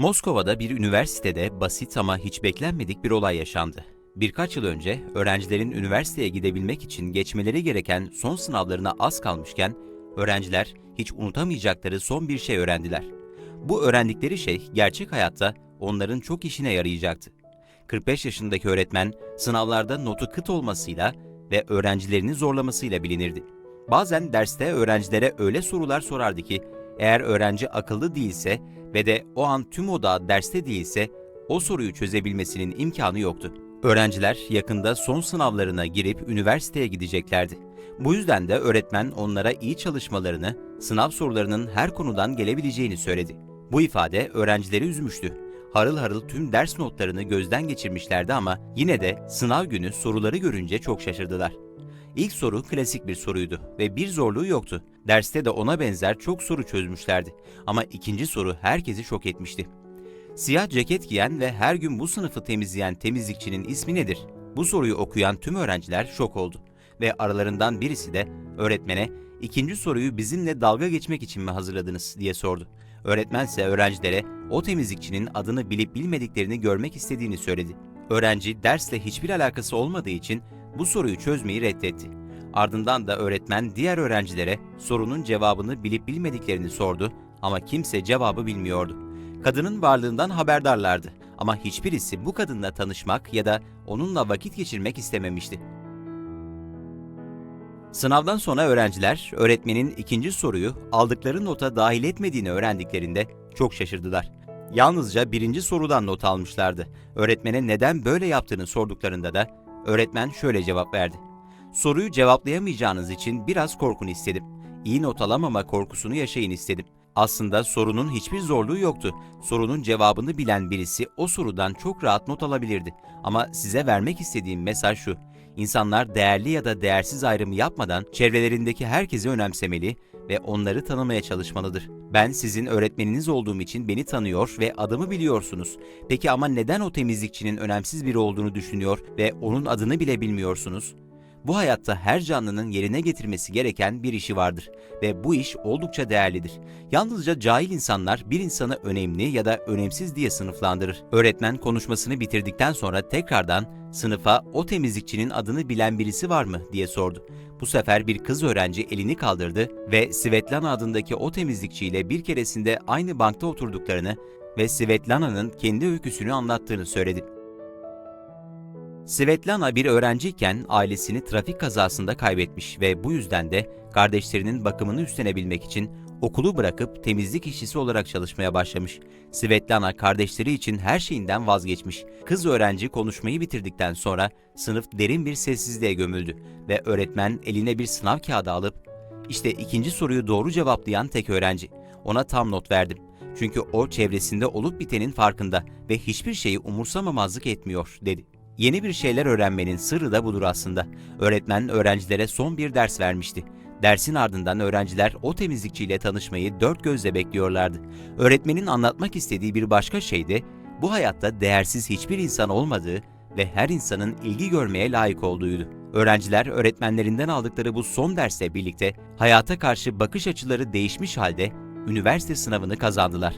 Moskova'da bir üniversitede basit ama hiç beklenmedik bir olay yaşandı. Birkaç yıl önce öğrencilerin üniversiteye gidebilmek için geçmeleri gereken son sınavlarına az kalmışken öğrenciler hiç unutamayacakları son bir şey öğrendiler. Bu öğrendikleri şey gerçek hayatta onların çok işine yarayacaktı. 45 yaşındaki öğretmen sınavlarda notu kıt olmasıyla ve öğrencilerini zorlamasıyla bilinirdi. Bazen derste öğrencilere öyle sorular sorardı ki eğer öğrenci akıllı değilse ve de o an tüm odağı derste değilse o soruyu çözebilmesinin imkanı yoktu. Öğrenciler yakında son sınavlarına girip üniversiteye gideceklerdi. Bu yüzden de öğretmen onlara iyi çalışmalarını, sınav sorularının her konudan gelebileceğini söyledi. Bu ifade öğrencileri üzmüştü. Harıl harıl tüm ders notlarını gözden geçirmişlerdi ama yine de sınav günü soruları görünce çok şaşırdılar. İlk soru klasik bir soruydu ve bir zorluğu yoktu. Derste de ona benzer çok soru çözmüşlerdi. Ama ikinci soru herkesi şok etmişti. Siyah ceket giyen ve her gün bu sınıfı temizleyen temizlikçinin ismi nedir? Bu soruyu okuyan tüm öğrenciler şok oldu. Ve aralarından birisi de öğretmene ikinci soruyu bizimle dalga geçmek için mi hazırladınız diye sordu. Öğretmen ise öğrencilere o temizlikçinin adını bilip bilmediklerini görmek istediğini söyledi. Öğrenci dersle hiçbir alakası olmadığı için bu soruyu çözmeyi reddetti. Ardından da öğretmen diğer öğrencilere sorunun cevabını bilip bilmediklerini sordu ama kimse cevabı bilmiyordu. Kadının varlığından haberdarlardı ama hiçbirisi bu kadınla tanışmak ya da onunla vakit geçirmek istememişti. Sınavdan sonra öğrenciler öğretmenin ikinci soruyu aldıkları nota dahil etmediğini öğrendiklerinde çok şaşırdılar. Yalnızca birinci sorudan not almışlardı. Öğretmene neden böyle yaptığını sorduklarında da öğretmen şöyle cevap verdi. Soruyu cevaplayamayacağınız için biraz korkun istedim. İyi not alamama korkusunu yaşayın istedim. Aslında sorunun hiçbir zorluğu yoktu. Sorunun cevabını bilen birisi o sorudan çok rahat not alabilirdi. Ama size vermek istediğim mesaj şu. İnsanlar değerli ya da değersiz ayrımı yapmadan çevrelerindeki herkesi önemsemeli ve onları tanımaya çalışmalıdır. Ben sizin öğretmeniniz olduğum için beni tanıyor ve adımı biliyorsunuz. Peki ama neden o temizlikçinin önemsiz biri olduğunu düşünüyor ve onun adını bile bilmiyorsunuz? Bu hayatta her canlının yerine getirmesi gereken bir işi vardır ve bu iş oldukça değerlidir. Yalnızca cahil insanlar bir insanı önemli ya da önemsiz diye sınıflandırır. Öğretmen konuşmasını bitirdikten sonra tekrardan sınıfa o temizlikçinin adını bilen birisi var mı diye sordu. Bu sefer bir kız öğrenci elini kaldırdı ve Svetlana adındaki o temizlikçiyle bir keresinde aynı bankta oturduklarını ve Svetlana'nın kendi öyküsünü anlattığını söyledi. Svetlana bir öğrenciyken ailesini trafik kazasında kaybetmiş ve bu yüzden de kardeşlerinin bakımını üstlenebilmek için okulu bırakıp temizlik işçisi olarak çalışmaya başlamış. Svetlana kardeşleri için her şeyinden vazgeçmiş. Kız öğrenci konuşmayı bitirdikten sonra sınıf derin bir sessizliğe gömüldü ve öğretmen eline bir sınav kağıdı alıp işte ikinci soruyu doğru cevaplayan tek öğrenci. Ona tam not verdim. Çünkü o çevresinde olup bitenin farkında ve hiçbir şeyi umursamamazlık etmiyor dedi. Yeni bir şeyler öğrenmenin sırrı da budur aslında. Öğretmen öğrencilere son bir ders vermişti. Dersin ardından öğrenciler o temizlikçiyle tanışmayı dört gözle bekliyorlardı. Öğretmenin anlatmak istediği bir başka şey de bu hayatta değersiz hiçbir insan olmadığı ve her insanın ilgi görmeye layık olduğuydu. Öğrenciler öğretmenlerinden aldıkları bu son dersle birlikte hayata karşı bakış açıları değişmiş halde üniversite sınavını kazandılar.